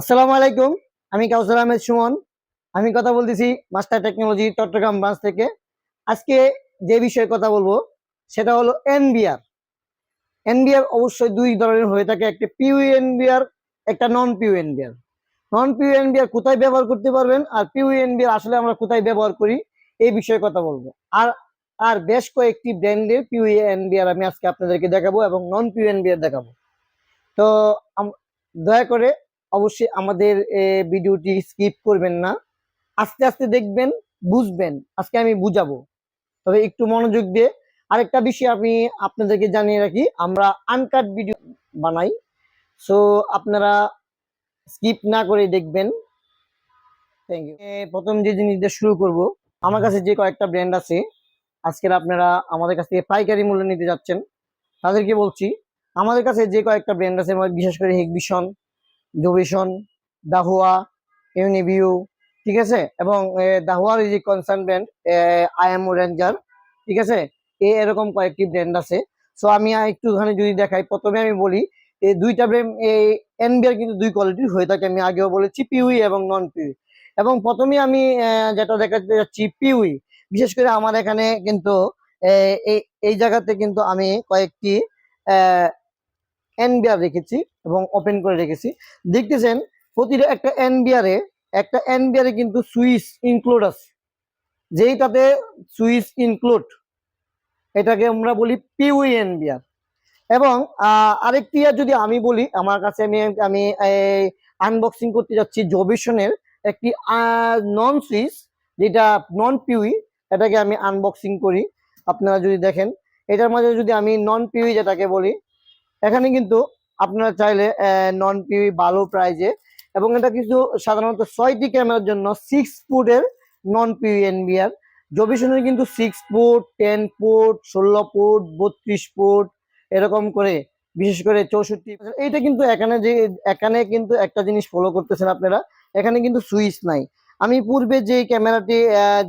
আসসালামু আলাইকুম। আমি কাউসার আহমেদ সুমন। আমি কথা বলতেছি মাস্টার টেকনোলজি চট্টগ্রাম ব্রাঞ্চ থেকে। আজকে যে বিষয়ে কথা বলব, সেটা হলো এনবিআর এনবিআর অবশ্যই দুই ধরনের হয়ে থাকে, একটা পিউ এনবিআর একটা non pure NBR non pure NBR কোথায় ব্যবহার করতে পারবেন আর পিউ এনবিআর আসলে আমরা কোথায় ব্যবহার করি, এই বিষয়ে কথা বলব। আর আর বেশ কয়েকটি ব্র্যান্ডের পিউ এনবিআর আমি আজকে আপনাদেরকে দেখাবো এবং নন পিউ এনবিআর দেখাবো। তো দয়া করে অবশ্যই আমাদের ভিডিওটি স্কিপ করবেন না। আস্তে আস্তে দেখবেন, বুঝবেন। আজকে আমি বুঝাবো। তবে একটু মনোযোগ দিয়ে আরেকটা বিষয় আমি আপনাদেরকে জানিয়ে রাখি, আমরা আনকাট ভিডিও বানাই। সো আপনারা স্কিপ না করে দেখবেন। থ্যাংক ইউ প্রথম যে জিনিসটা শুরু করব, আমার কাছে যে কয়েকটা ব্র্যান্ড আছে, আজকের আপনারা আমাদের কাছ থেকে পাইকারি মূল্য নিতে যাচ্ছেন। তাদেরকে বলছি, আমাদের কাছে যে কয়েকটা ব্র্যান্ড আছে, বিশেষ করে হেগভিশন জোভিশন দাহুয়া ইউনিভিউ ঠিক আছে? এবং এ, এই যে কনসার্ন ব্র্যান্ড আইএম রেঞ্জার ঠিক আছে? এই এরকম কয়েকটি ব্র্যান্ড আছে। সো আমি একটুখানি যদি দেখাই প্রথমে আমি বলি এই দুইটা ব্র্যান্ড এই এনবিআর কিন্তু দুই কোয়ালিটির হয়ে থাকে আমি আগেও বলেছি পিউই এবং নন পিউই এবং প্রথমে আমি যেটা দেখাতে যাচ্ছি পিউই বিশেষ করে আমার এখানে কিন্তু এই জায়গাতে কিন্তু আমি কয়েকটি এনবিআর রেখেছি এবং ওপেন করে রেখেছি। দেখতেছেন, প্রতিটা একটা এনবিআর একটা এনবিআর কিন্তু সুইচ ইনক্লুড আছে। যেই তাতে সুইচ ইনক্লুড এটাকে আমরা বলি পিউই এনবিআর। এবং আরেকটি আর যদি আমি বলি, আমার কাছে আমি আমি আনবক্সিং করতে যাচ্ছি জবিশনের একটি নন সুইচ যেটা নন পিউই এটাকে আমি আনবক্সিং করি। আপনারা যদি দেখেন, এটার মাঝে যদি আমি নন পিউই যেটাকে বলি এখানে কিন্তু আপনারা চাইলে নন পিউই ভালো প্রাইজে এবং এটা কিন্তু সাধারণত ছয়টি ক্যামেরার জন্য সিক্স ফুটের নন পিউই এনবিআর জবিশনের কিন্তু সিক্স ফুট টেন ফুট ষোলো ফুট বত্রিশ ফুট এরকম করে, বিশেষ করে চৌষট্টি। এইটা কিন্তু এখানে যে, এখানে কিন্তু একটা জিনিস ফলো করতেছেন আপনারা, এখানে কিন্তু সুইচ নাই। আমি পূর্বে যে ক্যামেরাটি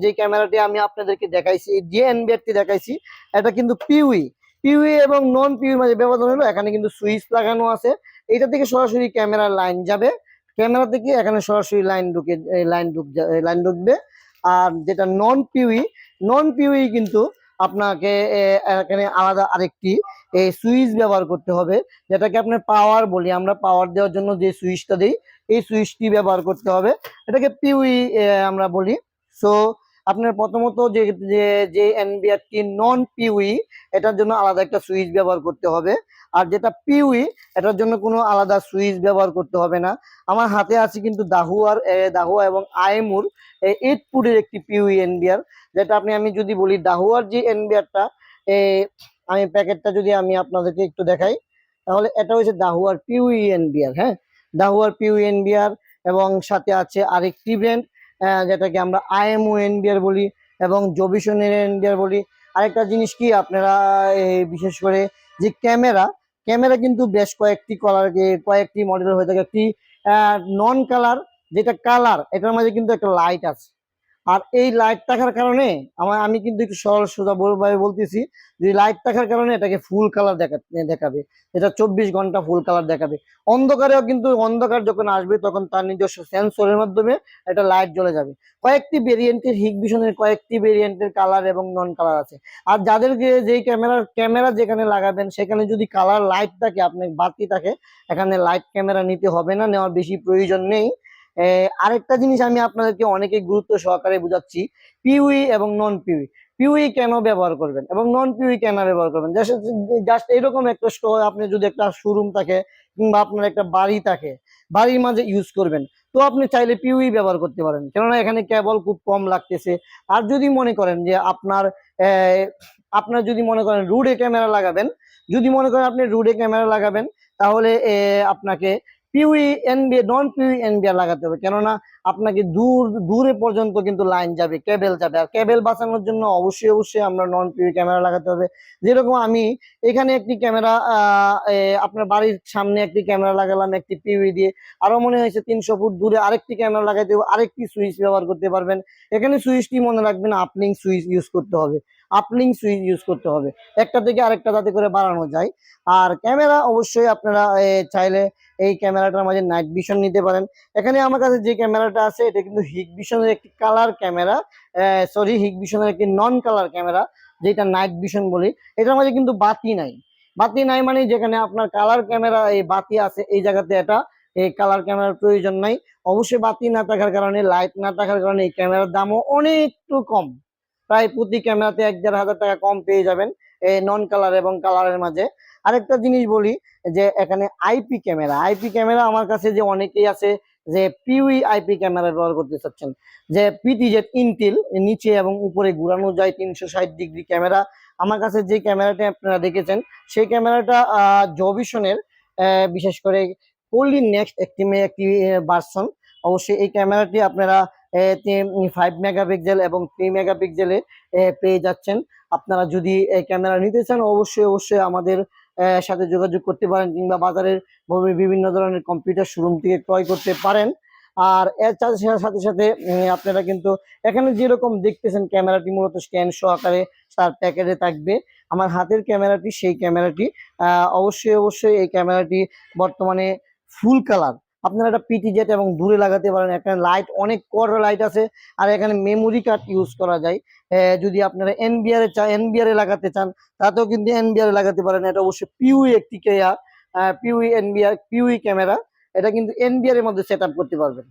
যে ক্যামেরাটি আমি আপনাদেরকে দেখাইছি, যে এনবিআরটি দেখাইছি, এটা কিন্তু পিউই পিউই এবং নন পিউই মাঝে ব্যবধান হলো, এখানে কিন্তু সুইচ লাগানো আছে। এটা থেকে সরাসরি ক্যামেরার লাইন যাবে। ক্যামেরা থেকে এখানে সরাসরি লাইন ঢুকে লাইন ঢুক লাইন ঢুকবে। আর যেটা নন পিউই নন পিউই কিন্তু আপনাকে এখানে আলাদা আরেকটি, এই সুইচ ব্যবহার করতে হবে, যেটাকে আপনার পাওয়ার বলি। আমরা পাওয়ার দেওয়ার জন্য যে সুইচটা দিই, এই সুইচটি ব্যবহার করতে হবে। এটাকে পিউই আমরা বলি। সো আপনার প্রথমত যে যে এনবিআরটি নন পিউই এটার জন্য আলাদা একটা সুইচ ব্যবহার করতে হবে। আর যেটা পিউই এটার জন্য কোনো আলাদা সুইচ ব্যবহার করতে হবে না। আমার হাতে আছে কিন্তু দাহুয়ার দাহুয়া এবং আইমুর এইট ফুটের একটি পিউই এনবিআর যেটা আপনি, আমি যদি বলি দাহুয়ার যে এনবিআরটা আমি প্যাকেটটা যদি আমি আপনাদেরকে একটু দেখাই, তাহলে এটা হচ্ছে দাহুয়ার পিউই এনবিআর হ্যাঁ? দাহুয়ার পিউই এনবিআর এবং সাথে আছে আরেকটি ব্র্যান্ড যেটাকে আমরা আইএমও এনবিআর বলি এবং জবিশনের এনবিআর বলি। আরেকটা জিনিস কি আপনারা বিশেষ করে যে ক্যামেরা ক্যামেরা কিন্তু বেশ কয়েকটি কালার কয়েকটি মডেলের হয়ে থাকে। একটি নন কালার যেটা কালার এটার মাঝে কিন্তু একটা লাইট আছে। আর এই লাইট থাকার কারণে আমার, আমি কিন্তু একটু সরল সোজা ভাবে বলতেছি যে লাইট থাকার কারণে এটাকে ফুল কালার দেখা দেখাবে। এটা চব্বিশ ঘণ্টা ফুল কালার দেখাবে। অন্ধকারেও কিন্তু অন্ধকার যখন আসবে তখন তার নিজস্ব সেন্সরের মাধ্যমে এটা লাইট জ্বলে যাবে। কয়েকটি ভেরিয়েন্টের হিগ ভিশনের কয়েকটি ভেরিয়েন্টের কালার এবং নন কালার আছে। আর যাদেরকে যেই ক্যামেরার ক্যামেরা যেখানে লাগাবেন, সেখানে যদি কালার লাইট থাকে, আপনার বাতি থাকে, এখানে লাইট ক্যামেরা নিতে হবে না, নেওয়ার বেশি প্রয়োজন নেই। আরেকটা জিনিস আমি আপনাদেরকে অনেকে গুরুত্ব সহকারে বুঝাচ্ছি, পিউই এবং নন পিউই পিউই কেন ব্যবহার করবেন এবং নন পিউই কেন ব্যবহার করবেন? জাস্ট এরকম একটা স্টোর আপনি যদি একটা শোরুম থাকে কিংবা আপনার একটা বাড়ি থাকে, বাড়ির মাঝে ইউজ করবেন, তো আপনি চাইলে পিউই ব্যবহার করতে পারেন। কেননা এখানে কেবল খুব কম লাগতেছে। আর যদি মনে করেন যে আপনার আপনার যদি মনে করেন রুডে ক্যামেরা লাগাবেন, যদি মনে করেন আপনি রুডে ক্যামেরা লাগাবেন, তাহলে আপনাকে পিউই এনবি নন পিউই এনবিআর লাগাতে হবে। কেননা আপনাকে দূর, দূরে পর্যন্ত কিন্তু লাইন যাবে, কেবেল যাবে। আর কেবল বাঁচানোর জন্য অবশ্যই অবশ্যই আমরা নন পিউই ক্যামেরা লাগাতে হবে। যেরকম আমি এখানে একটি ক্যামেরা আপনার বাড়ির সামনে একটি ক্যামেরা লাগালাম, একটি পিউই দিয়ে। আরও মনে হয়েছে তিনশো ফুট দূরে আরেকটি ক্যামেরা লাগাইতে হবে, আরেকটি সুইচ ব্যবহার করতে পারবেন। এখানে সুইচটি মনে রাখবেন আপলিং সুইচ ইউজ করতে হবে। আপলিং সুইচ ইউজ করতে হবে। একটা থেকে আরেকটা যাতে করে বাড়ানো যায়। আর ক্যামেরা অবশ্যই আপনারা চাইলে এই ক্যামেরাটার মাঝে নাইট ভিশন নিতে পারেন। এখানে আমার কাছে যে ক্যামেরাটা আছে, এটা কিন্তু হিগ ভিশনের একটি কালার ক্যামেরা সরি হিগ ভিশনের একটি নন কালার ক্যামেরা, যেটা নাইট ভিশন বলি। এটার মাঝে কিন্তু বাতি নাই। বাতি নাই মানে যেখানে আপনার কালার ক্যামেরা এই বাতি আছে এই জায়গাতে এটা এই কালার ক্যামেরার প্রয়োজন নাই। অবশ্যই বাতি না থাকার কারণে লাইট না থাকার কারণে এই ক্যামেরার দামও অনেকটু কম। প্রায় প্রতি ক্যামেরাতে এক দেড় হাজার টাকা কম পেয়ে যাবেন, এই নন কালার এবং কালারের মাঝে। আরেকটা জিনিস বলি, যে এখানে আইপি ক্যামেরা আইপি ক্যামেরা আমার কাছে যে অনেকেই আছে যে পিউই আইপি ক্যামেরা ব্যবহার করতে চাচ্ছেন, যে পিটিজেড ইনটিল নিচে এবং উপরে ঘুরানো যায় তিনশো ষাট ডিগ্রি ক্যামেরা। আমার কাছে যে ক্যামেরাটা আপনারা দেখেছেন, সেই ক্যামেরাটা জবিশনের বিশেষ করে কোলি নেক্সট একটি একটি ভার্সন অবশ্যই এই ক্যামেরাটি আপনারা ফাইভ মেগাপিক্সেল এবং থ্রি মেগাপিক্সেলে পেয়ে যাচ্ছেন। আপনারা যদি ক্যামেরা নিতে চান, অবশ্যই অবশ্যই আমাদের সাথে যোগাযোগ করতে পারেন কিংবা বাজারের বিভিন্ন ধরনের কম্পিউটার শোরুম থেকে ক্রয় করতে পারেন। আর এর সাথে সাথে আপনারা কিন্তু এখানে যেরকম দেখতেছেন, ক্যামেরাটি মূলত স্ট্যান্ড সহকারে তার প্যাকেটে থাকবে। আমার হাতের ক্যামেরাটি, সেই ক্যামেরাটি অবশ্যই অবশ্যই এই ক্যামেরাটি বর্তমানে ফুল কালার আপনারা একটা পিটি জেট এবং দূরে লাগাতে পারেন। এখানে লাইট অনেক কর লাইট আছে। আর এখানে মেমোরি কার্ড ইউজ করা যায়। যদি আপনারা এনবিআর চান এনবিআর লাগাতে চান, তাতেও কিন্তু এনবিআরে লাগাতে পারেন। এটা অবশ্যই পিউই একটি কেয়া পিউই এনবিআর পিউই ক্যামেরা এটা কিন্তু এনবিআর এর মধ্যে সেট করতে পারবেন।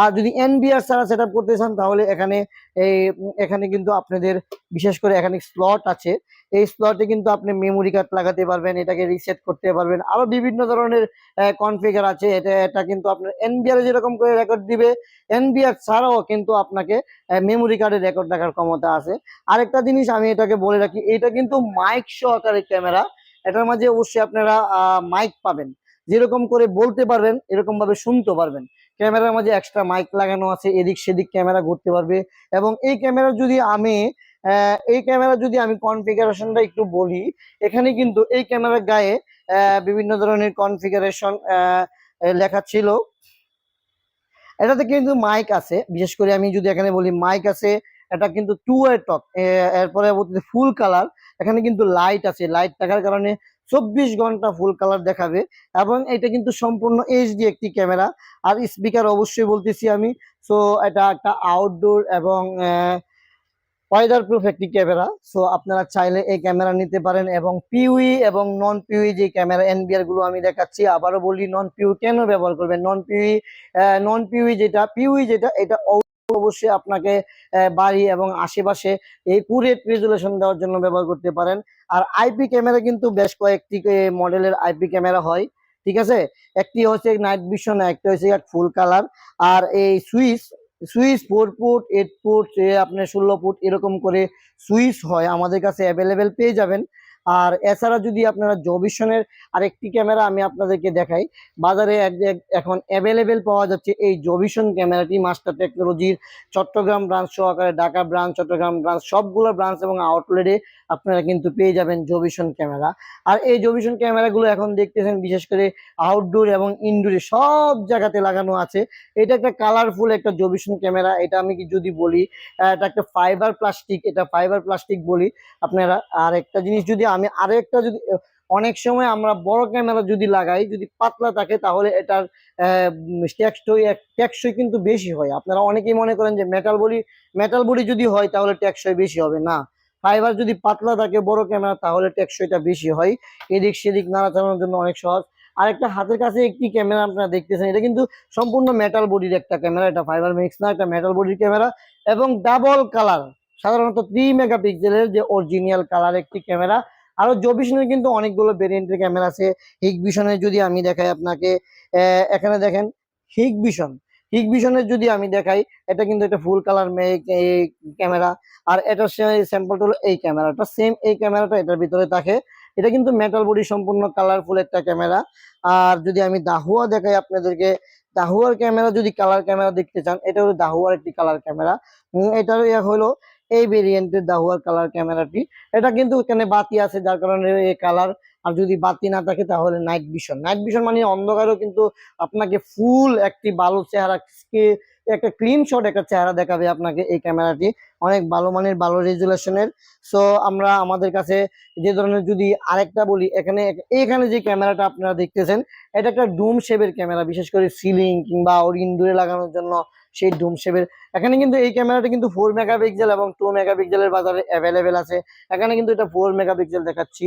আর যদি এনবিআর ছাড়া সেট করতে চান, তাহলে এখানে এই, এখানে কিন্তু আপনাদের বিশেষ করে এখানে স্লট আছে। এই স্লটে কিন্তু আপনি মেমোরি কার্ড লাগাতে পারবেন, এটাকে রিসেট করতে পারবেন। আরও বিভিন্ন ধরনের কনফিগার আছে। এটা এটা কিন্তু আপনার এনবিআর যেরকম করে রেকর্ড দিবে এনবিআর ছাড়াও কিন্তু আপনাকে মেমোরি কার্ডে রেকর্ড রাখার ক্ষমতা আছে। আরেকটা জিনিস আমি এটাকে বলে রাখি, এটা কিন্তু মাইক সহকারে ক্যামেরা এটার মাঝে অবশ্যই আপনারা মাইক পাবেন। যেরকম করে বলতে পারবেন এরকম ভাবে শুনতে পারবেন। ক্যামেরার মাঝে এক্সট্রা মাইক লাগানো আছে, এদিক সেদিক ক্যামেরা ঘুরতে পারবে। এবং এই ক্যামেরা যদি আমি এই ক্যামেরা যদি আমি কনফিগারেশনটা একটু বলি, এখানে কিন্তু এই ক্যামেরার গায়ে বিভিন্ন ধরনের কনফিগারেশন লেখা ছিল। এটাতে কিন্তু মাইক আছে, বিশেষ করে আমি যদি এখানে বলি মাইক আছে, এটা কিন্তু টু এ টক এর পরবর্তীতে ফুল কালার এখানে কিন্তু লাইট আছে। লাইট থাকার কারণে চব্বিশ ঘণ্টা ফুল কালার দেখাবে এবং এটা কিন্তু সম্পূর্ণ এইচডি একটি ক্যামেরা আর স্পিকার অবশ্যই বলতেছি আমি সো এটা একটা আউটডোর এবং ওয়েদার প্রুফ একটি ক্যামেরা সো আপনারা চাইলে এই ক্যামেরা নিতে পারেন এবং পিউই এবং নন পিউই যে ক্যামেরা এনবিআরগুলো আমি দেখাচ্ছি, আবারও বলি নন পিউ কেন ব্যবহার করবেন? নন পিউই নন পিউই যেটা পিউই যেটা, এটা অবশ্যই আপনাকে বাড়ি এবং আশেপাশে এই একুরেট রেজুলেশন দেওয়ার জন্য ব্যবহার করতে পারেন। আর আইপি ক্যামেরা কিন্তু বেশ কয়েকটি মডেলের আইপি ক্যামেরা হয়, ঠিক আছে? একটি হচ্ছে নাইট ভিশন, একটা হচ্ছে ফুল কালার। আর এই switch switch four foot eight foot আপনার ষোলো ফুট এরকম করে সুইচ হয়। আমাদের কাছে অ্যাভেলেবেল পেয়ে যাবেন। আর এছাড়া যদি আপনারা জবিশনের আরেকটি ক্যামেরা আমি আপনাদেরকে দেখাই, বাজারে এখন অ্যাভেলেবেল পাওয়া যাচ্ছে এই জবিশন ক্যামেরাটি মাস্টার টেকনোলজির চট্টগ্রাম ব্রাঞ্চ সহকারে, ঢাকা ব্রাঞ্চ চট্টগ্রাম ব্রাঞ্চ সবগুলো ব্রাঞ্চ এবং আউটলেটে আপনারা কিন্তু পেয়ে যাবেন জবিশন ক্যামেরা। আর এই জবিশন ক্যামেরাগুলো এখন দেখতেছেন বিশেষ করে আউটডোর এবং ইনডোরে সব জায়গাতে লাগানো আছে। এটা একটা কালারফুল একটা জবিশন ক্যামেরা, এটা আমি কি যদি বলি এটা একটা ফাইবার প্লাস্টিক এটা ফাইবার প্লাস্টিক বলি, আপনারা আর একটা জিনিস যদি আমি আরও একটা যদি, অনেক সময় আমরা বড় ক্যামেরা যদি লাগাই, যদি পাতলা থাকে, তাহলে এটার টেকসই টেকসই কিন্তু বেশি হয়। আপনারা অনেকেই মনে করেন যে মেটাল বডি মেটাল বডি যদি হয়, তাহলে টেকসই বেশি হবে। না ফাইবার যদি পাতলা থাকে, বড় ক্যামেরা, তাহলে টেকসইটা বেশি হয়। এদিক সেদিক নাড়াচাড়ানোর জন্য অনেক সহজ। আরেকটা হাতের কাছে একটি ক্যামেরা আপনারা দেখতেছেন, এটা কিন্তু সম্পূর্ণ মেটাল বডির একটা ক্যামেরা, এটা ফাইবার মিক্স না একটা মেটাল বডির ক্যামেরা। এবং ডাবল কালার সাধারণত থ্রি মেগাপিক্সেলের যে অরিজিনাল কালার একটি ক্যামেরা আরও জবিশনের কিন্তু অনেকগুলো ভেরিয়েন্টের ক্যামেরা আছে। হিগ ভিশনের যদি আমি দেখাই আপনাকে এখানে দেখেন, হিগ ভিশন। হিগ ভিশনের যদি আমি দেখাই, এটা কিন্তু একটা ফুল কালার ক্যামেরা আর এটার স্যাম্পলটা হলো এই ক্যামেরাটা সেম এই ক্যামেরাটা এটার ভিতরে থাকে। এটা কিন্তু মেটাল বডি সম্পূর্ণ কালারফুল একটা ক্যামেরা আর যদি আমি দাহুয়া দেখাই আপনাদেরকে, দাহুয়ার ক্যামেরা যদি কালার ক্যামেরা দেখতে চান, এটা হলো দাহুয়ার একটি কালার ক্যামেরা এটার ইয়ে হলো এই ভেরিয়েন্টের দাহুয়ার কালার ক্যামেরাটি এটা কিন্তু এখানে বাতি আছে, যার কারণে এই কালার আর যদি বাতি না থাকে, তাহলে নাইট ভিশন নাইট ভিশন মানে অন্ধকারও কিন্তু আপনাকে ফুল একটি ভালো চেহারা একটা ক্লিন শট একটা চেহারা দেখাবে আপনাকে এই ক্যামেরাটি অনেক ভালো মানের, ভালো রেজুলেশনের সো আমরা আমাদের কাছে যে ধরনের যদি আরেকটা বলি, এখানে এখানে যে ক্যামেরাটা আপনারা দেখতেছেন, এটা একটা ডুম শেপের ক্যামেরা বিশেষ করে সিলিং কিংবা ওর ইনডোরে লাগানোর জন্য। সেই ডুম শেপের এখানে কিন্তু এই ক্যামেরাটা কিন্তু ফোর মেগাপিক্সেল এবং টু মেগাপিক্সেলের বাজারে অ্যাভেলেবেল আছে। এখানে কিন্তু এটা ফোর মেগাপিক্সেল দেখাচ্ছি।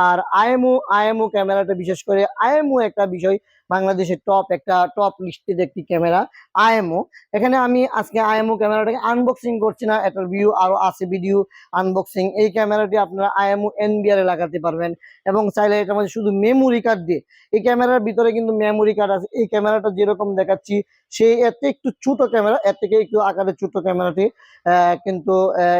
আর আইএমও আইএমও ক্যামেরাটা বিশেষ করে, আইএমও একটা বিষয় বাংলাদেশের টপ একটা টপ লিস্টেড একটি ক্যামেরা আইএমও। এখানে আমি আজকে আইএমও ক্যামেরাটাকে আনবক্সিং করছি না, এটার ভিউ আরও আছে ভিডিও আনবক্সিং এই ক্যামেরাটি আপনারা আইএমও এনবিআর লাগাতে পারবেন এবং চাইলে এটার মধ্যে শুধু মেমোরি কার্ড দিয়ে। এই ক্যামেরার ভিতরে কিন্তু মেমোরি কার্ড আছে। এই ক্যামেরাটা যেরকম দেখাচ্ছি, সেই থেকে একটু ছোট ক্যামেরা এর থেকে একটু আকারে ছোট ক্যামেরাটি কিন্তু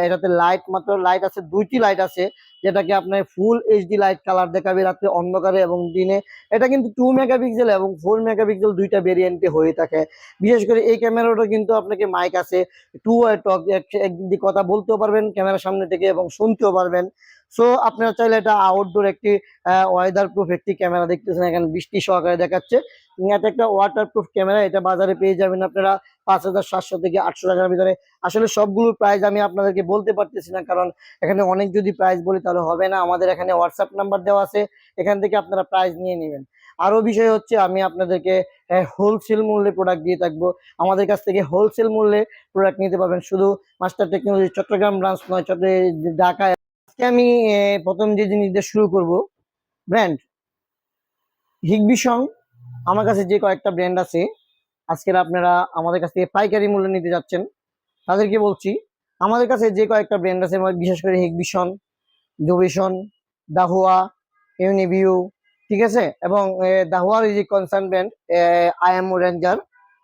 এটাতে লাইট মাত্র লাইট আছে, দুইটি লাইট আছে, যেটাকে আপনার ফুল এইচডি লাইট কালার দেখাবে রাত্রে অন্ধকারে এবং দিনে। এটা কিন্তু টু মেগাপিক্সেল এবং ফোর মেগাপিক্সেল দুইটা ভেরিয়েন্টে হয়ে থাকে। বিশেষ করে এই ক্যামেরাটা কিন্তু আপনাকে মাইক আছে টু টক একদিক কথা বলতেও পারবেন ক্যামেরার সামনে থেকে এবং শুনতেও পারবেন। সো আপনারা চাইলে এটা আউটডোর একটি ওয়েদার প্রুফ একটি ক্যামেরা দেখতেছেন, এখানে বৃষ্টি সহকারে দেখাচ্ছে। এটা একটা ওয়াটার প্রুফ ক্যামেরা এটা বাজারে পেয়ে যাবেন আপনারা পাঁচ হাজার সাতশো থেকে আটশো টাকার ভিতরে। আসলে সবগুলোর প্রাইস আমি আপনাদেরকে বলতে পারতেছি না, কারণ এখানে অনেক যদি প্রাইস বলি তাহলে হবে না। আমাদের এখানে হোয়াটসঅ্যাপ নাম্বার দেওয়া আছে, এখান থেকে আপনারা প্রাইস নিয়ে নেবেন। আরও বিষয় হচ্ছে আমি আপনাদেরকে হোলসেল মূল্যে প্রোডাক্ট দিয়ে থাকব। আমাদের কাছ থেকে হোলসেল মূল্যে প্রোডাক্ট নিতে পারবেন। শুধু মাস্টার টেকনোলজি চট্টগ্রাম ব্রাঞ্চ নয় ঢাকায় আজকে আমি প্রথম যে জিনিস দিয়ে শুরু করব ব্র্যান্ড হিগবিসং আমার কাছে যে কয়েকটা ব্র্যান্ড আছে, আজকের আপনারা আমাদের কাছ থেকে পাইকারি মূল্যে নিতে যাচ্ছেন। তাদেরকে বলছি, আমাদের কাছে যে কয়েকটা ব্র্যান্ড আছে, বিশেষ করে হিগবিশন জোবিশন দাহুয়া, ইউনিভিউ ঠিক আছে? এবং দাহুয়ার যে concern brand Imou Ranger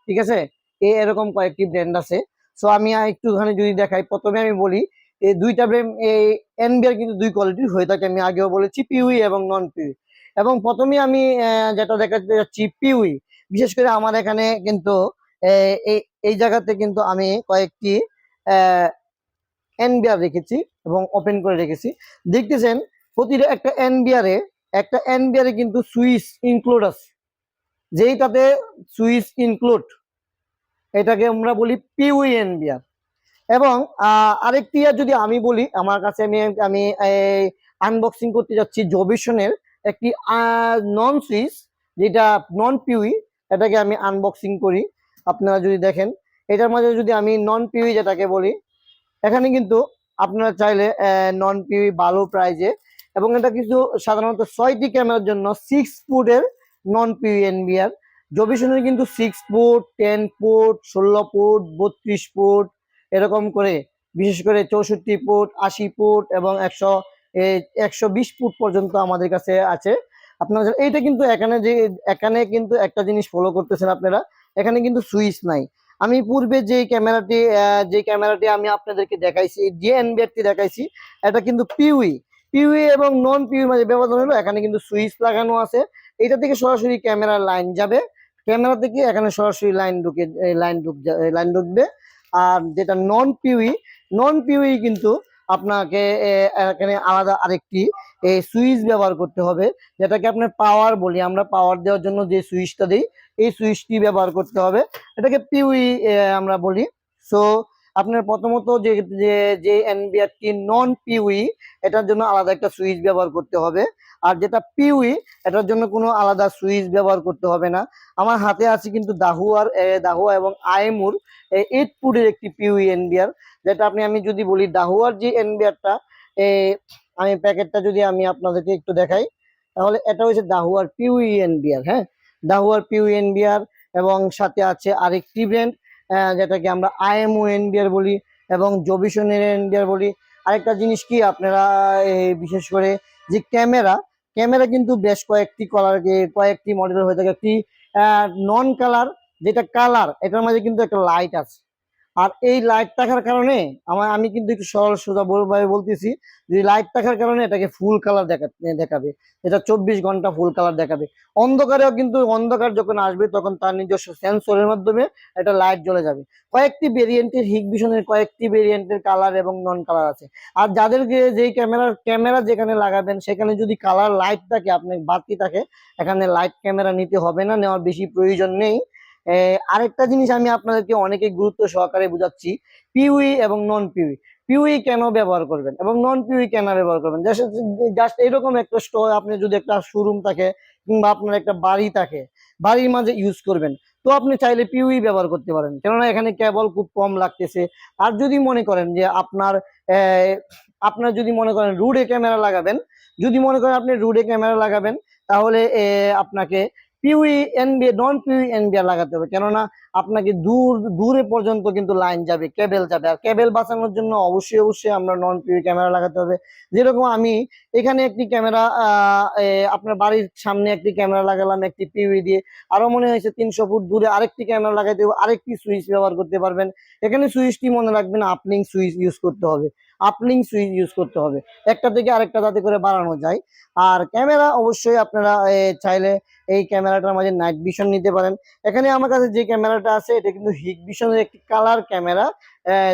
ঠিক আছে? এই এরকম কয়েকটি ব্র্যান্ড আছে। সো আমি একটুখানি যদি দেখাই, প্রথমে আমি বলি এই দুইটা ব্র্যান্ড এই এনবিআর কিন্তু দুই কোয়ালিটির হয়ে থাকে, আমি আগেও বলেছি পিউই এবং নন পিউই এবং প্রথমে আমি যেটা দেখাতে যাচ্ছি পিউই বিশেষ করে আমার এখানে কিন্তু এই এই জায়গাতে কিন্তু আমি কয়েকটি এনবিআর রেখেছি এবং ওপেন করে রেখেছি। দেখতেছেন, প্রতিটা একটা এনবিআর একটা এনবিআর কিন্তু সুইচ ইনক্লুড আছে। যেই তাতে সুইচ ইনক্লুড এটাকে আমরা বলি পিউই এনবিআর। এবং আরেকটি আর যদি আমি বলি, আমার কাছে আমি আমি আনবক্সিং করতে যাচ্ছি জবিশনের একটি নন সুইচ, যেটা নন পিউই, এটাকে আমি আনবক্সিং করি। আপনারা যদি দেখেন, এটার মাঝে যদি আমি নন পিউই যেটাকে বলি, এখানে কিন্তু আপনারা চাইলে নন পিউই ভালো প্রাইজে এবং এটা কিছু সাধারণত ছয়টি ক্যামেরার জন্য সিক্স ফুটের নন পিউই এনবিআর জবিশনের কিন্তু সিক্স ফুট টেন ফুট ষোলো ফুট বত্রিশ ফুট এরকম করে, বিশেষ করে চৌষট্টি ফুট আশি ফুট এবং একশো একশো বিশ ফুট পর্যন্ত আমাদের কাছে আছে। আপনারা এইটা কিন্তু এখানে যে, এখানে কিন্তু একটা জিনিস ফলো করতেছেন আপনারা, এখানে কিন্তু সুইচ নাই। আমি পূর্বে যে ক্যামেরাটি যে ক্যামেরাটি আমি আপনাদেরকে দেখাইছি, যে এনবিআরটি দেখাইছি, এটা কিন্তু পিউই পিউই এবং নন পিউই মাঝে ব্যবধান হলো, এখানে কিন্তু সুইচ লাগানো আছে। এটা থেকে সরাসরি ক্যামেরার লাইন যাবে। ক্যামেরা থেকে এখানে সরাসরি লাইন ঢুকে লাইন ঢুক লাইন ঢুকবে। আর যেটা নন পিউই নন পিউই কিন্তু আপনাকে এখানে আলাদা আরেকটি এই সুইচ ব্যবহার করতে হবে। যেটাকে আপনার পাওয়ার বলি, আমরা পাওয়ার দেওয়ার জন্য যে সুইচটা দিই, এই সুইচটি ব্যবহার করতে হবে। এটাকে পিউই আমরা বলি। সো আপনার প্রথমত যে যে এনবিআরটি নন পিউই এটার জন্য আলাদা একটা সুইচ ব্যবহার করতে হবে। আর যেটা পিউই এটার জন্য কোনো আলাদা সুইচ ব্যবহার করতে হবে না। আমার হাতে আছে কিন্তু দাহুয়ার দাহুয়া এবং আইমুর এইট পুডের একটি পিউই এনবিআর যেটা আপনি, আমি যদি বলি দাহুয়ার যে এনবিআরটা আমি প্যাকেটটা যদি আমি আপনাদেরকে একটু দেখাই, তাহলে এটা হচ্ছে দাহুয়ার পিউই এনবিআর হ্যাঁ? দাহুয়ার পিউ এনবিআর এবং সাথে আছে আরেকটি ব্র্যান্ড যেটাকে আমরা আইএমও এনবিআর বলি এবং জবিশনের এনবিআর বলি। আরেকটা জিনিস কি আপনারা বিশেষ করে যে ক্যামেরা ক্যামেরা কিন্তু বেশ কয়েকটি কালার কয়েকটি মডেলের হয়ে থাকে। একটি নন কালার যেটা কালার এটার মাঝে কিন্তু একটা লাইট আছে। আর এই লাইট থাকার কারণে আমার, আমি কিন্তু একটু সরল সোজা ভাবে বলতেছি যে লাইট থাকার কারণে এটাকে ফুল কালার দেখা দেখাবে। এটা চব্বিশ ঘণ্টা ফুল কালার দেখাবে। অন্ধকারেও কিন্তু অন্ধকার যখন আসবে তখন তার নিজস্ব সেন্সরের মাধ্যমে এটা লাইট জ্বলে যাবে। কয়েকটি ভেরিয়েন্টের হিগ ভিশনের কয়েকটি ভেরিয়েন্টের কালার এবং নন কালার আছে। আর যাদেরকে যেই ক্যামেরার ক্যামেরা যেখানে লাগাবেন, সেখানে যদি কালার লাইট থাকে, আপনার বাড়তি থাকে, এখানে লাইট ক্যামেরা নিতে হবে না, নেওয়ার বেশি প্রয়োজন নেই। আরেকটা জিনিস আমি আপনাদেরকে অনেকে গুরুত্ব সহকারে বুঝাচ্ছি, পিউই এবং নন পিউই পিউই কেন ব্যবহার করবেন এবং নন পিউই কেন ব্যবহার করবেন? জাস্ট এরকম একটা স্টোর আপনি যদি একটা শোরুম থাকে কিংবা আপনার একটা বাড়ি থাকে, বাড়ির মাঝে ইউজ করবেন, তো আপনি চাইলে পিউই ব্যবহার করতে পারেন। কেননা এখানে কেবল খুব কম লাগতেছে। আর যদি মনে করেন যে আপনার আপনার যদি মনে করেন রুডে ক্যামেরা লাগাবেন, যদি মনে করেন আপনি রুডে ক্যামেরা লাগাবেন, তাহলে আপনাকে পিউই এনবি নন পিউই এনবিআর লাগাতে হবে। কেননা আপনাকে দূর, দূরে পর্যন্ত কিন্তু লাইন যাবে কেবেল যাবে। আর কেবেল বাঁচানোর জন্য অবশ্যই অবশ্যই আমরা নন পিউই ক্যামেরা লাগাতে হবে। যেরকম আমি এখানে একটি ক্যামেরা আপনার বাড়ির সামনে একটি ক্যামেরা লাগালাম একটি পিউই দিয়ে। আরও মনে হয়েছে তিনশো ফুট দূরে আরেকটি ক্যামেরা লাগাইতে হবে, আরেকটি সুইচ ব্যবহার করতে পারবেন। এখানে সুইচটি মনে রাখবেন আপলিং সুইচ ইউজ করতে হবে। আপলিং সুইচ ইউজ করতে হবে। একটা থেকে আরেকটা যাতে করে বাড়ানো যায়। আর ক্যামেরা অবশ্যই আপনারা চাইলে এই ক্যামেরাটার মাঝে নাইট ভিশন নিতে পারেন। এখানে আমার কাছে যে ক্যামেরাটা আছে, এটা কিন্তু হিগ ভিশনের একটি কালার ক্যামেরা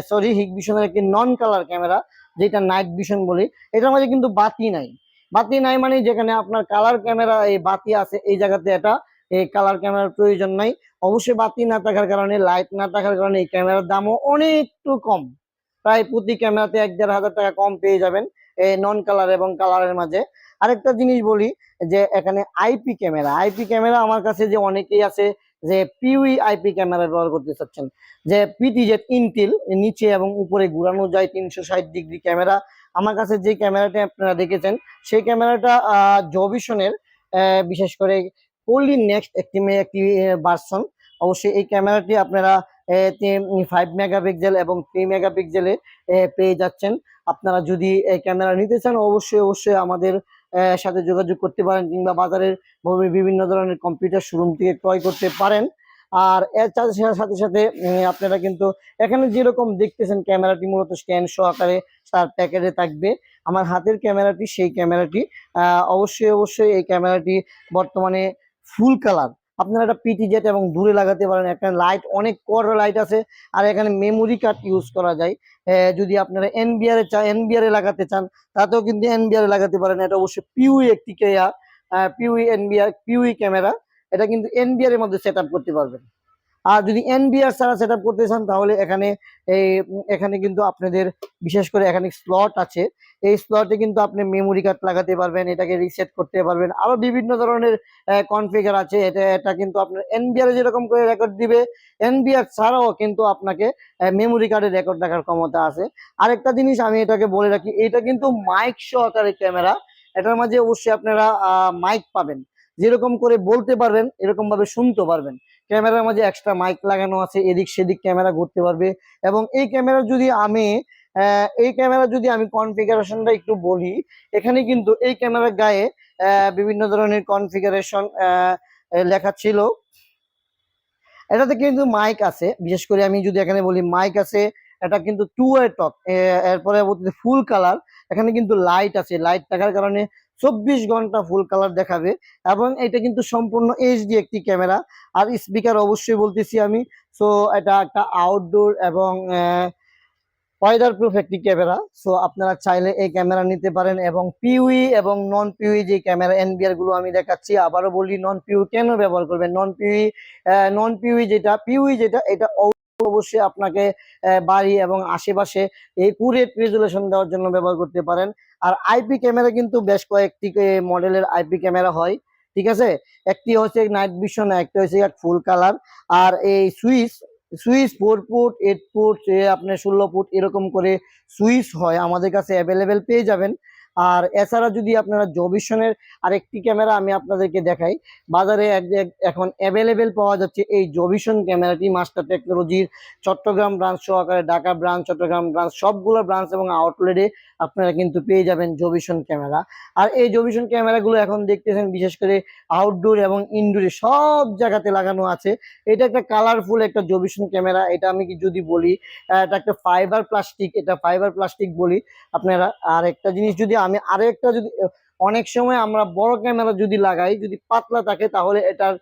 সরি হিগ ভিশনের একটি নন কালার ক্যামেরা, যেটা নাইট ভিশন বলি। এটার মাঝে কিন্তু বাতি নাই। বাতি নাই মানে যেখানে আপনার কালার ক্যামেরা, এই বাতি আছে এই জায়গাতে এটা এই কালার ক্যামেরার প্রয়োজন নাই। অবশ্যই বাতি না থাকার কারণে লাইট না থাকার কারণে এই ক্যামেরার দামও অনেকটু কম। প্রায় প্রতি ক্যামেরাতে এক দেড় হাজার টাকা কম পেয়ে যাবেন এই নন কালার এবং কালারের মাঝে। আরেকটা জিনিস বলি, যে এখানে আইপি ক্যামেরা আইপি ক্যামেরা আমার কাছে যে অনেকেই আছে যে পিউই আইপি ক্যামেরা ব্যবহার করতে চাচ্ছেন, যে পিটিজেড ইনটিল নিচে এবং উপরে ঘুরানো যায় তিনশো ষাট ডিগ্রি ক্যামেরা। আমার কাছে যে ক্যামেরাটা আপনারা দেখেছেন, সেই ক্যামেরাটা জবিশনের বিশেষ করে কোলি নেক্সট একটি মে- একটি ভার্সন অবশ্যই এই ক্যামেরাটি আপনারা ফাইভ মেগাপিক্সেল এবং থ্রি মেগাপিক্সেলে পেয়ে যাচ্ছেন। আপনারা যদি ক্যামেরা নিতে চান, অবশ্যই অবশ্যই আমাদের সাথে যোগাযোগ করতে পারেন কিংবা বাজারের বিভিন্ন ধরনের কম্পিউটার শোরুম থেকে ক্রয় করতে পারেন। আর এর সাথে সাথে আপনারা কিন্তু এখানে যেরকম দেখতেছেন, ক্যামেরাটি মূলত স্ক্যান সহকারে তার প্যাকেটে থাকবে। আমার হাতের ক্যামেরাটি, সেই ক্যামেরাটি অবশ্যই অবশ্যই এই ক্যামেরাটি বর্তমানে ফুল কালার আপনারা একটা পিটি জেট এবং দূরে লাগাতে পারেন। একটা লাইট অনেক কর লাইট আছে। আর এখানে মেমোরি কার্ড ইউজ করা যায়। যদি আপনারা এনবিআরে চান এনবিআরে লাগাতে চান, তাতেও কিন্তু এনবিআরে লাগাতে পারেন। এটা অবশ্যই পিউই একটি কেয়ার পিউই এনবিআর পিউই ক্যামেরা এটা কিন্তু এনবিআর এর মধ্যে সেট করতে পারবেন। আর যদি এনবিআর ছাড়া সেট করতে চান, তাহলে এখানে এখানে কিন্তু আপনাদের বিশেষ করে এখানে স্লট আছে। এই স্লটে কিন্তু আপনি মেমোরি কার্ড লাগাতে পারবেন, এটাকে রিসেট করতে পারবেন। আরও বিভিন্ন ধরনের কনফিগার আছে। এটা এটা কিন্তু আপনার এনবিআর যেরকম করে রেকর্ড দিবে এনবিআর ছাড়াও কিন্তু আপনাকে মেমোরি কার্ডে রেকর্ড রাখার ক্ষমতা আছে। আরেকটা জিনিস আমি এটাকে বলে রাখি, এটা কিন্তু মাইক সহকারে ক্যামেরা এটার মাঝে অবশ্যই আপনারা মাইক পাবেন। যেরকম করে বলতে পারবেন এরকম ভাবে শুনতে পারবেন। ক্যামেরার মাঝে এক্সট্রা মাইক লাগানো আছে, এদিক সেদিক ক্যামেরা ঘুরতে পারবে এবং এই ক্যামেরা যদি আমি এই ক্যামেরা যদি আমি কনফিগারেশনটা একটু বলি, এখানে কিন্তু এই ক্যামেরার গায়ে বিভিন্ন ধরনের কনফিগারেশন লেখা ছিল। এটাতে কিন্তু মাইক আছে, বিশেষ করে আমি যদি এখানে বলি মাইক আছে, এটা কিন্তু টু ওয়ে টক এরপরে ফুল কালার এখানে কিন্তু লাইট আছে লাইট থাকার কারণে চব্বিশ ঘণ্টা ফুল কালার দেখাবে এবং এটা কিন্তু সম্পূর্ণ এইচডি একটি ক্যামেরা আর স্পিকার অবশ্যই বলতেছি আমি সো এটা একটা আউটডোর এবং ওয়েদার প্রুফ একটি ক্যামেরা সো আপনারা চাইলে এই ক্যামেরা নিতে পারেন এবং পিউই এবং নন পিউই যে ক্যামেরা এনবিআরগুলো আমি দেখাচ্ছি, আবারও বলি নন পিউই কেন ব্যবহার করবেন? নন পিউই নন পিউই যেটা পিউই যেটা, এটা অবশ্যই আপনাকে বাড়ি এবং আশেপাশে একুরেট রেজুলেশন দেওয়ার জন্য ব্যবহার করতে পারেন। আর আইপি ক্যামেরা কিন্তু বেশ কয়েকটি মডেলের আইপি ক্যামেরা হয়, ঠিক আছে? একটি হচ্ছে নাইট ভিশন, একটা হচ্ছে ফুল কালার। আর এই switch switch four foot, eight foot আপনার ষোলো ফুট এরকম করে সুইচ হয়, আমাদের কাছে অ্যাভেলেবেল পেয়ে যাবেন। আর এছাড়া যদি আপনারা জবিশনের আরেকটি ক্যামেরা আমি আপনাদেরকে দেখাই, বাজারে এখন অ্যাভেলেবেল পাওয়া যাচ্ছে এই জবিশন ক্যামেরাটি মাস্টার টেকনোলজির চট্টগ্রাম ব্রাঞ্চ সহকারে, ঢাকা ব্রাঞ্চ চট্টগ্রাম ব্রাঞ্চ সবগুলো ব্রাঞ্চ এবং আউটলেটে আপনারা কিন্তু পেয়ে যাবেন জবিশন ক্যামেরা। আর এই জবিশন ক্যামেরাগুলো এখন দেখতেছেন বিশেষ করে আউটডোর এবং ইনডোরে সব জায়গাতে লাগানো আছে। এটা একটা কালারফুল একটা জবিশন ক্যামেরা, এটা আমি কি যদি বলি এটা একটা ফাইবার প্লাস্টিক এটা ফাইবার প্লাস্টিক বলি, আপনারা আর একটা জিনিস যদি আমি আরও একটা যদি, অনেক সময় আমরা বড় ক্যামেরা যদি লাগাই, যদি পাতলা থাকে, তাহলে এটার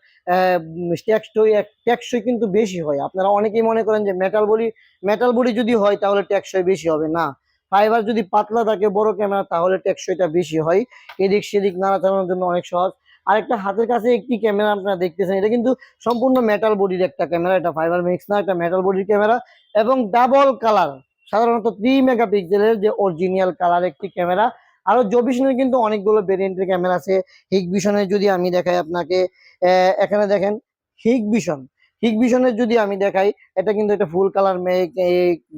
টেকসই টেকসই কিন্তু বেশি হয়। আপনারা অনেকেই মনে করেন যে মেটাল বডি মেটাল বডি যদি হয়, তাহলে টেকসই বেশি হবে। না ফাইবার যদি পাতলা থাকে, বড় ক্যামেরা, তাহলে টেকসইটা বেশি হয়। এদিক সেদিক নাড়াচাড়ানোর জন্য অনেক সহজ। আরেকটা হাতের কাছে একটি ক্যামেরা আপনারা দেখতেছেন, এটা কিন্তু সম্পূর্ণ মেটাল বডির একটা ক্যামেরা। এটা ফাইবার মিক্স না একটা মেটাল বডির ক্যামেরা। এবং ডাবল কালার সাধারণত থ্রি মেগাপিক্সেলের যে অরিজিনাল কালার একটি ক্যামেরা আরও জবিশনের কিন্তু অনেকগুলো ভেরিয়েন্টের ক্যামেরা আছে। হিগ ভিশনের যদি আমি দেখাই আপনাকে এখানে দেখেন হিগ ভিশন হিগ ভিশনের যদি আমি দেখাই, এটা কিন্তু এটা ফুল কালার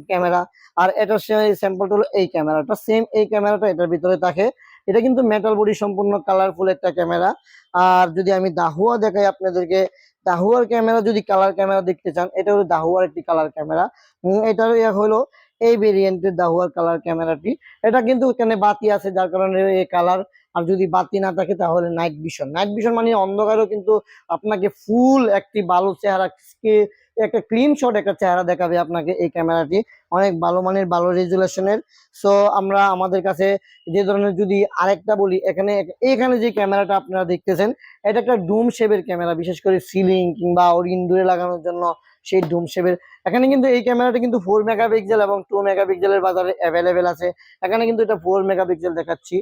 ক্যামেরা আর এটার স্যাম্পলটা হলো এই ক্যামেরাটা সেম এই ক্যামেরাটা এটার ভিতরে থাকে। এটা কিন্তু মেটাল বডি সম্পূর্ণ কালারফুল একটা ক্যামেরা আর যদি আমি দাহুয়া দেখাই আপনাদেরকে, দাহুয়ার ক্যামেরা যদি কালার ক্যামেরা দেখতে চান, এটা হলো দাহুয়ার একটি কালার ক্যামেরা এটার ইয়ে হলো এই ভেরিয়েন্টের দাহুয়ার কালার ক্যামেরাটি এটা কিন্তু এখানে বাতি আছে, যার কারণে এই কালার আর যদি বাতি না থাকে, তাহলে নাইট ভিশন নাইট ভিশন মানে অন্ধকারেও কিন্তু আপনাকে ফুল একটি ভালো চেহারা একটা ক্লিন শট একটা চেহারা দেখাবে আপনাকে এই ক্যামেরাটি অনেক ভালো মানের, ভালো রেজুলেশনের সো আমরা আমাদের কাছে যে ধরনের যদি আরেকটা বলি, এখানে এখানে যে ক্যামেরাটা আপনারা দেখতেছেন, এটা একটা ডুম শেপের ক্যামেরা বিশেষ করে সিলিং কিংবা ওর ইনডোরে লাগানোর জন্য। সেই ডুম শেপের এখানে কিন্তু এই ক্যামেরাটা কিন্তু ফোর মেগাপিক্সেল এবং টু মেগাপিক্সেলের বাজারে অ্যাভেলেবেল আছে। এখানে কিন্তু এটা ফোর মেগাপিক্সেল দেখাচ্ছি।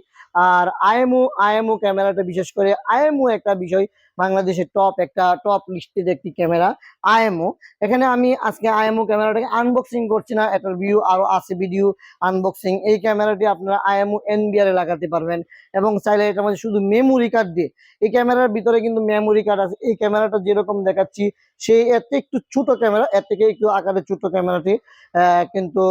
আর আইএমও আইএমও ক্যামেরাটা বিশেষ করে, আইএমও একটা বিষয় বাংলাদেশের টপ একটা টপ লিস্টেড একটি ক্যামেরা আইএমও এখানে আমি আজকে আইএমও ক্যামেরাটাকে আনবক্সিং করছি না, এটার ভিউ আরও আছে ভিডিও আনবক্সিং এই ক্যামেরাটি আপনারা আইএমও এনবিআর লাগাতে পারবেন এবং চাইলে এটা মধ্যে শুধু মেমোরি কার্ড দিয়ে। এই ক্যামেরার ভিতরে কিন্তু মেমোরি কার্ড আছে। এই ক্যামেরাটা যেরকম দেখাচ্ছি, সেই থেকে একটু ছোট ক্যামেরা এর থেকে একটু আকারে ছোট ক্যামেরাটি কিন্তু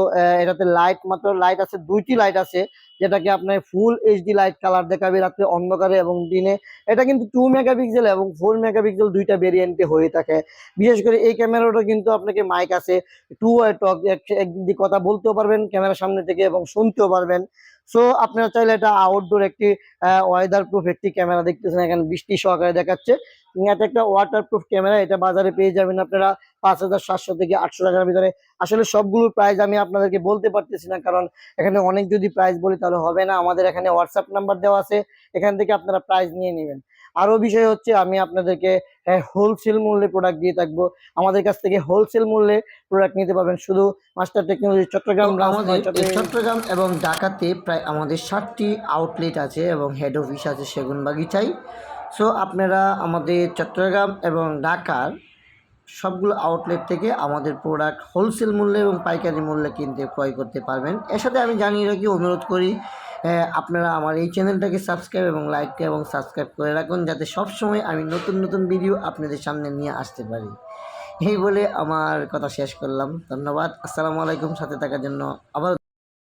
এটাতে লাইট মাত্র লাইট আছে, দুইটি লাইট আছে। যেটাকে আপনার ফুল এইচডি লাইট কালার দেখাবে রাত্রে অন্ধকারে এবং দিনে। এটা কিন্তু টু মেগাপিক্সেল এবং ফোর মেগাপিক্সেল দুইটা ভেরিয়েন্টে হয়ে থাকে। বিশেষ করে এই ক্যামেরাটা কিন্তু আপনাকে মাইক আছে টু ওয়ে টক একদিক কথা বলতেও পারবেন, ক্যামেরার সামনে থেকে এবং শুনতেও পারবেন। সো আপনারা চাইলে এটা আউটডোর একটি ওয়েদার প্রুফ একটি ক্যামেরা দেখতেছেন। এখানে বৃষ্টি সহকারে দেখাচ্ছে। এটা একটা ওয়াটার প্রুফ ক্যামেরা এটা বাজারে পেয়ে যাবেন আপনারা পাঁচ হাজার সাতশো থেকে আটশো টাকার ভিতরে। আসলে সবগুলোর প্রাইস আমি আপনাদেরকে বলতে পারতেছি না, কারণ এখানে অনেক যদি প্রাইস বলি তাহলে হবে না। আমাদের এখানে হোয়াটসঅ্যাপ নাম্বার দেওয়া আছে। এখান থেকে আপনারা প্রাইস নিয়ে নেবেন। আরও বিষয় হচ্ছে আমি আপনাদেরকে হোলসেল মূল্যে প্রোডাক্ট দিয়ে থাকব। আমাদের কাছ থেকে হোলসেল মূল্যে প্রোডাক্ট নিতে পারবেন। শুধু মাস্টার টেকনোলজি চট্টগ্রাম আমাদের চট্টগ্রাম- এবং ঢাকাতে প্রায় আমাদের ষাটটি আউটলেট আছে এবং হেড অফিস আছে সেগুনবাগিচায়। সো আপনারা আমাদের চট্টগ্রাম এবং ঢাকার সবগুলো আউটলেট থেকে আমাদের প্রোডাক্ট হোলসেল মূল্যে এবং পাইকারি মূল্যে কিনতে ক্রয় করতে পারবেন। এর সাথে আমি জানিয়ে রাখি অনুরোধ করি আপনারা আমার এই চ্যানেলটাকে সাবস্ক্রাইব এবং লাইক এবং সাবস্ক্রাইব করে রাখুন যাতে সবসময় আমি নতুন নতুন ভিডিও আপনাদের সামনে নিয়ে আসতে পারি। এই বলে আমার কথা শেষ করলাম। ধন্যবাদ। আসসালামু আলাইকুম। সাথে থাকার জন্য আবার